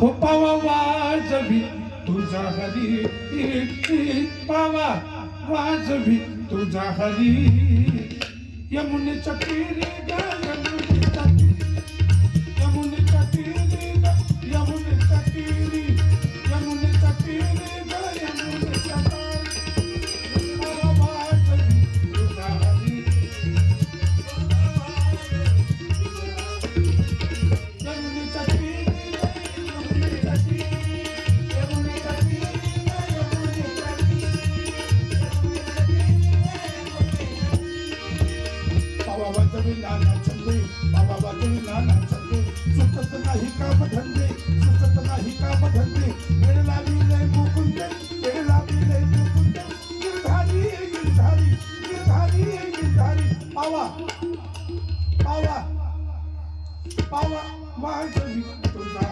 हो पावा वाजवी तुझा हरी पावा. वाजवी तुझा हरी. यमुनेच्या पेरी नाही काम धंदे सुचत नाही काम धंदे वेळ लाविले मुकुंद वेळ लाविले मुकुंद. गिरधारी गिरधारी गिरधारी गिरधारी पावा पावा पावा वाजवी तुझा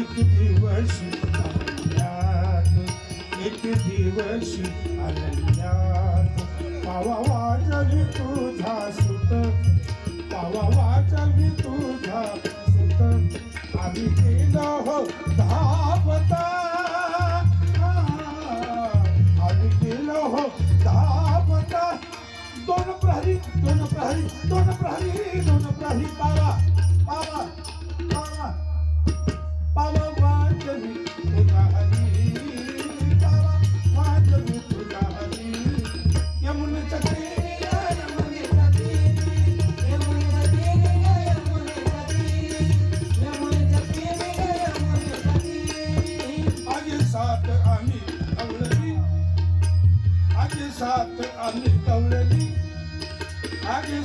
एक दिवस अरण्यात एक दिवस अरण्यात पावा वाजवी तुझा सुत पावा वाजवी तुझा सुत. आम्ही गेलो हो धावता. आम्ही गेलो हो धावता. दोन प्रहरी दोन प्रहरी दोन प्रहरी दोन प्रहरी. पावा पावा. आगे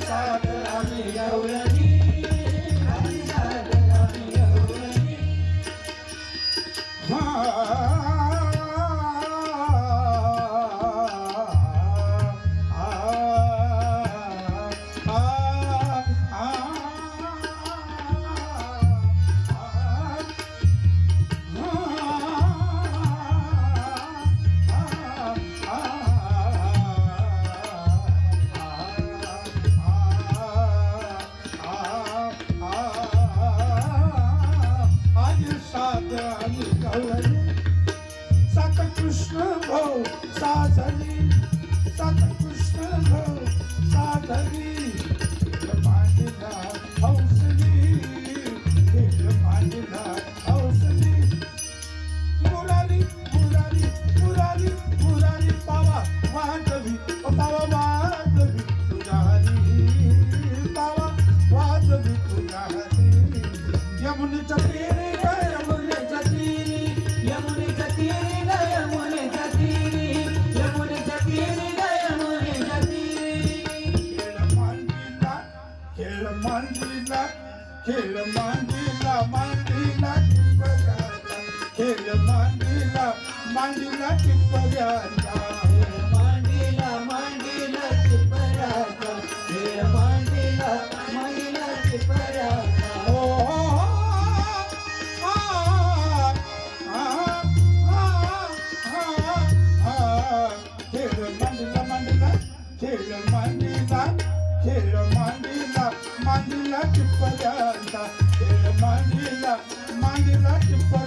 खेळ मांडीला खेळ मांडीला मांडीला टिपऱ्याचा. खेळ मांडीला मांडीला टिपऱ्याचा. मांडीला मांडीला चिपराचा खेळ मांडीला मांडीला ओ आ आ आ खेळ मांडीला मांडीला खेळ मांडीला खेळ मांडीला. मांडीला टिपऱ्याचा खेळ मांडीला मांडीला टिपऱ्याचा